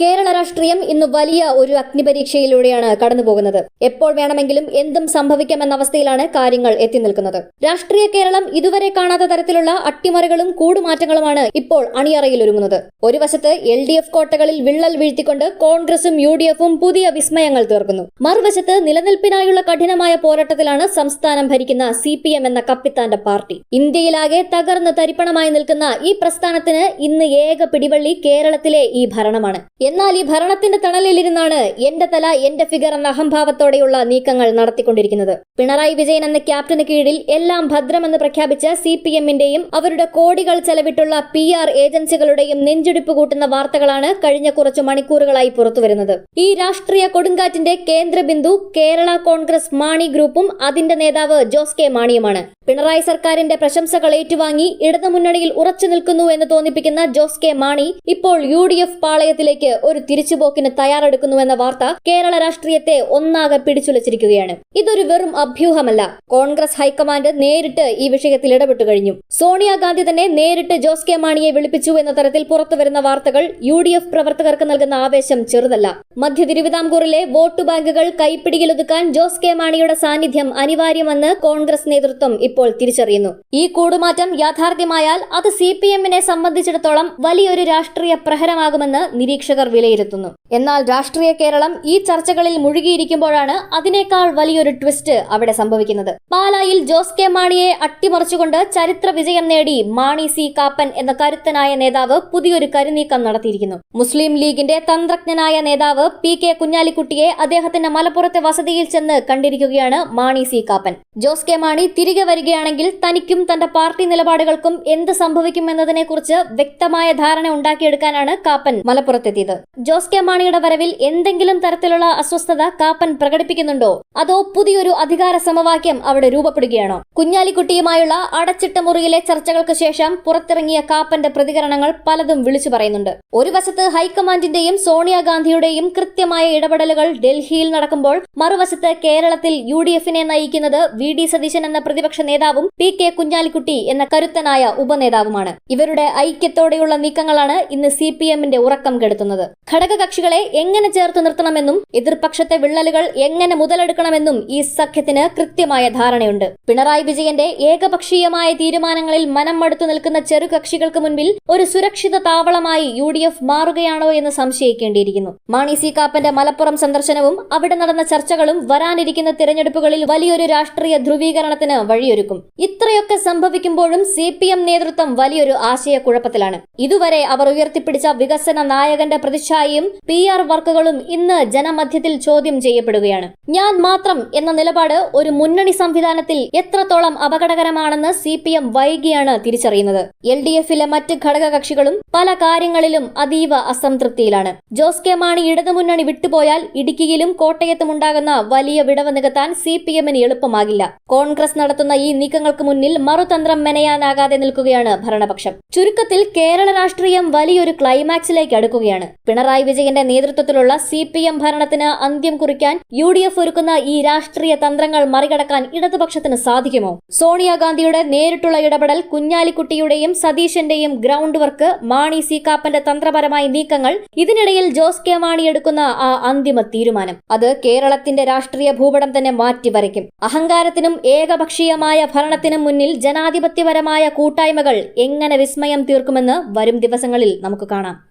കേരള രാഷ്ട്രീയം ഇന്ന് വലിയ ഒരു അഗ്നിപരീക്ഷയിലൂടെയാണ് കടന്നുപോകുന്നത്. എപ്പോൾ വേണമെങ്കിലും എന്തും സംഭവിക്കാമെന്ന അവസ്ഥയിലാണ് കാര്യങ്ങൾ എത്തി നിൽക്കുന്നത്. രാഷ്ട്രീയ കേരളം ഇതുവരെ കാണാത്ത തരത്തിലുള്ള അട്ടിമറികളും കൂടുമാറ്റങ്ങളുമാണ് ഇപ്പോൾ അണിയറയിൽ ഒരുങ്ങുന്നത്. ഒരു വശത്ത് എൽ ഡി എഫ് കോട്ടകളിൽ വിള്ളൽ വീഴ്ത്തിക്കൊണ്ട് കോൺഗ്രസും യു ഡി എഫും പുതിയ വിസ്മയങ്ങൾ തീർക്കുന്നു. മറുവശത്ത് നിലനിൽപ്പിനായുള്ള കഠിനമായ പോരാട്ടത്തിലാണ് സംസ്ഥാനം ഭരിക്കുന്ന സി പി എം എന്ന കപ്പിത്താന്റെ പാർട്ടി. ഇന്ത്യയിലാകെ തകർന്ന് തരിപ്പണമായി നിൽക്കുന്ന ഈ പ്രസ്ഥാനത്തിന് ഇന്ന് ഏക പിടിവള്ളി കേരളത്തിലെ ഈ ഭരണമാണ്. എന്നാൽ ഈ ഭരണത്തിന്റെ തണലിലിരുന്നാണ് എന്റെ തല എന്റെ ഫിഗർ എന്ന അഹംഭാവത്തോടെയുള്ള നീക്കങ്ങൾ നടത്തിക്കൊണ്ടിരിക്കുന്നത്. പിണറായി വിജയൻ എന്ന ക്യാപ്റ്റന് കീഴിൽ എല്ലാം ഭദ്രമെന്ന് പ്രഖ്യാപിച്ച സി പി എമ്മിന്റെയും അവരുടെ കോടികൾ ചെലവിട്ടുള്ള പി ആർ ഏജൻസികളുടെയും നെഞ്ചിടിപ്പ് കൂട്ടുന്ന വാർത്തകളാണ് കഴിഞ്ഞ കുറച്ചു മണിക്കൂറുകളായി പുറത്തുവരുന്നത്. ഈ രാഷ്ട്രീയ കൊടുങ്കാറ്റിന്റെ കേന്ദ്രബിന്ദു കേരള കോൺഗ്രസ് മാണി ഗ്രൂപ്പും അതിന്റെ നേതാവ് ജോസ് കെ മാണിയുമാണ്. പിണറായി സർക്കാരിന്റെ പ്രശംസകൾ ഏറ്റുവാങ്ങി ഇടതുമുന്നണിയിൽ ഉറച്ചു നിൽക്കുന്നു എന്ന് തോന്നിപ്പിക്കുന്ന ജോസ് കെ മാണി ഇപ്പോൾ യു ഡി എഫ് പാളയത്തിലേക്ക് ഒരു തിരിച്ചുപോക്കിന് തയ്യാറെടുക്കുന്നുവെന്ന വാർത്ത കേരള രാഷ്ട്രീയത്തെ ഒന്നാകെ പിടിച്ചുലച്ചിരിക്കുകയാണ്. ഇതൊരു വെറും അഭ്യൂഹമല്ല. കോൺഗ്രസ് ഹൈക്കമാൻഡ് നേരിട്ട് ഈ വിഷയത്തിൽ ഇടപെട്ടു കഴിഞ്ഞു. സോണിയാഗാന്ധി തന്നെ നേരിട്ട് ജോസ് കെ മാണിയെ വിളിപ്പിച്ചു എന്ന തരത്തിൽ പുറത്തുവരുന്ന വാർത്തകൾ യു ഡി എഫ് പ്രവർത്തകർക്ക് നൽകുന്ന ആവേശം ചെറുതല്ല. മധ്യ തിരുവിതാംകൂറിലെ വോട്ട് ബാങ്കുകൾ കൈപ്പിടിയിലൊതുക്കാൻ ജോസ് കെ മാണിയുടെ സാന്നിധ്യം അനിവാര്യമെന്ന് കോൺഗ്രസ് നേതൃത്വം ഇപ്പോൾ തിരിച്ചറിയുന്നു. ഈ കൂടുമാറ്റം യാഥാർത്ഥ്യമായാൽ അത് സി പി എമ്മിനെ സംബന്ധിച്ചിടത്തോളം വലിയൊരു രാഷ്ട്രീയ പ്രഹരമാകുമെന്ന് നിരീക്ഷകർ വിലയിരുത്തുന്നു. എന്നാൽ രാഷ്ട്രീയ കേരളം ഈ ചർച്ചകളിൽ മുഴുകിയിരിക്കുമ്പോഴാണ് അതിനേക്കാൾ വലിയൊരു ട്വിസ്റ്റ് അവിടെ സംഭവിക്കുന്നത്. പാലായിൽ ജോസ് കെ മാണിയെ അട്ടിമറിച്ചുകൊണ്ട് ചരിത്ര വിജയം നേടി മാണി സി കാപ്പൻ എന്ന കരുത്തനായ നേതാവ് പുതിയൊരു കരുനീക്കം നടത്തിയിരിക്കുന്നു. മുസ്ലിം ലീഗിന്റെ തന്ത്രജ്ഞനായ നേതാവ് പി കെ കുഞ്ഞാലിക്കുട്ടിയെ അദ്ദേഹത്തിന്റെ മലപ്പുറത്തെ വസതിയിൽ ചെന്ന് കണ്ടിരിക്കുകയാണ് മാണി സി കാപ്പൻ. ജോസ് കെ മാണി തിരികെ വരികയാണെങ്കിൽ തനിക്കും തന്റെ പാർട്ടി നിലപാടുകൾക്കും എന്ത് സംഭവിക്കുമെന്നതിനെക്കുറിച്ച് വ്യക്തമായ ധാരണ ഉണ്ടാക്കിയെടുക്കാനാണ് കാപ്പൻ മലപ്പുറത്തെത്തിയത്. ജോസ് കെ മാണിയുടെ വരവിൽ എന്തെങ്കിലും തരത്തിലുള്ള അസ്വസ്ഥത കാപ്പൻ പ്രകടിപ്പിക്കുന്നുണ്ടോ? അതോ പുതിയൊരു അധികാര സമവാക്യം അവിടെ രൂപപ്പെടുകയാണോ? കുഞ്ഞാലിക്കുട്ടിയുമായുള്ള അടച്ചിട്ട മുറിയിലെ ചർച്ചകൾക്ക് ശേഷം പുറത്തിറങ്ങിയ കാപ്പന്റെ പ്രതികരണങ്ങൾ പലതും വിളിച്ചു പറയുന്നുണ്ട്. ഒരു വശത്ത് ഹൈക്കമാൻഡിന്റെയും സോണിയാഗാന്ധിയുടെയും കൃത്യമായ ഇടപെടലുകൾ ഡൽഹിയിൽ നടക്കുമ്പോൾ മറുവശത്ത് കേരളത്തിൽ യു ഡി എഫിനെ നയിക്കുന്നത് വി ഡി സതീശൻ എന്ന പ്രതിപക്ഷ നേതാവും പി കെ കുഞ്ഞാലിക്കുട്ടി എന്ന കരുത്തനായ ഉപനേതാവുമാണ്. ഇവരുടെ ഐക്യത്തോടെയുള്ള നീക്കങ്ങളാണ് ഇന്ന് സി പി എമ്മിന്റെ ഉറക്കം കെടുത്തുന്നത്. ഘടകകക്ഷികളെ എങ്ങനെ ചേർത്ത് നിർത്തണമെന്നും എതിർപക്ഷത്തെ വിള്ളലുകൾ എങ്ങനെ മുതലെടുക്കണമെന്നും ഈ സഖ്യത്തിന് കൃത്യമായ ധാരണയുണ്ട്. പിണറായി വിജയന്റെ ഏകപക്ഷീയമായ തീരുമാനങ്ങളിൽ മനം മടുത്തു നിൽക്കുന്ന ചെറുകക്ഷികൾക്ക് മുൻപിൽ ഒരു സുരക്ഷിത താവളമായി യു ഡി എഫ് മാറുകയാണോ എന്ന് സംശയിക്കേണ്ടിയിരിക്കുന്നു. മാണി സി കാപ്പന്റെ മലപ്പുറം സന്ദർശനവും അവിടെ നടന്ന ചർച്ചകളും വരാനിരിക്കുന്ന തിരഞ്ഞെടുപ്പുകളിൽ വലിയൊരു രാഷ്ട്രീയ ധ്രുവീകരണത്തിന് വഴിയൊരുക്കും ഇത്രയൊക്കെ സംഭവിക്കുമ്പോഴും സി പി എം നേതൃത്വം വലിയൊരു ആശയക്കുഴപ്പത്തിലാണ്. ഇതുവരെ അവർ ഉയർത്തിപ്പിടിച്ച വികസന നായകന്റെ പ്രതിച്ഛായയും പി ആർ വർക്കുകളും ഇന്ന് ജനമധ്യത്തിൽ ചോദ്യം ചെയ്യപ്പെടുകയാണ്. ഞാൻ മാത്രം എന്ന നിലപാട് ഒരു മുന്നണി സംവിധാനത്തിൽ എത്രത്തോളം അപകടകരമാണെന്ന് സി പി എം വൈകിയാണ് തിരിച്ചറിയുന്നത്. എൽ ഡി എഫിലെ മറ്റ് ഘടകകക്ഷികളും പല കാര്യങ്ങളിലും അതീവ അസംതൃപ്തിയിലാണ്. ജോസ് കെ മാണി ഇടതുമുന്നണി വിട്ടുപോയാൽ ഇടുക്കിയിലും കോട്ടയത്തും ഉണ്ടാകുന്ന വലിയ വിടവ് നികത്താൻ സി പി എമ്മിന് എളുപ്പമാകില്ല. കോൺഗ്രസ് നടത്തുന്ന ഈ നീക്കങ്ങൾക്ക് മുന്നിൽ മറുതന്ത്രം മെനയാനാകാതെ നിൽക്കുകയാണ് ഭരണപക്ഷം. ചുരുക്കത്തിൽ കേരള രാഷ്ട്രീയം വലിയൊരു ക്ലൈമാക്സിലേക്ക് അടുക്കുകയാണ്. പിണറായി വിജയന്റെ നേതൃത്വത്തിലുള്ള സി പി എം ഭരണത്തിന് അന്ത്യം കുറിക്കാൻ യു ഡി എഫ് ഒരുക്കുന്ന ഈ രാഷ്ട്രീയ തന്ത്രങ്ങൾ മറികടക്കാൻ ഇടതുപക്ഷത്തിന് സാധിക്കുമോ? സോണിയാഗാന്ധിയുടെ നേരിട്ടുള്ള ഇടപെടൽ കുഞ്ഞാലിക്കുട്ടിയുടെയും സതീശന്റെയും ഗ്രൗണ്ട് വർക്ക് മാണി സി കാപ്പന്റെ തന്ത്രപരമായ നീക്കങ്ങൾ ഇതിനിടയിൽ ജോസ് കെ മാണി എടുക്കുന്ന ആ അന്തിമ തീരുമാനം. അത് കേരളത്തിന്റെ രാഷ്ട്രീയ ഭൂപടം തന്നെ മാറ്റിവരയ്ക്കും. അഹങ്കാരത്തിനും ഏകപക്ഷീയമായ ഭരണത്തിനും മുന്നിൽ ജനാധിപത്യപരമായ കൂട്ടായ്മകൾ എങ്ങനെ വിസ്മയം തീർക്കുമെന്ന് വരും ദിവസങ്ങളിൽ നമുക്ക് കാണാം.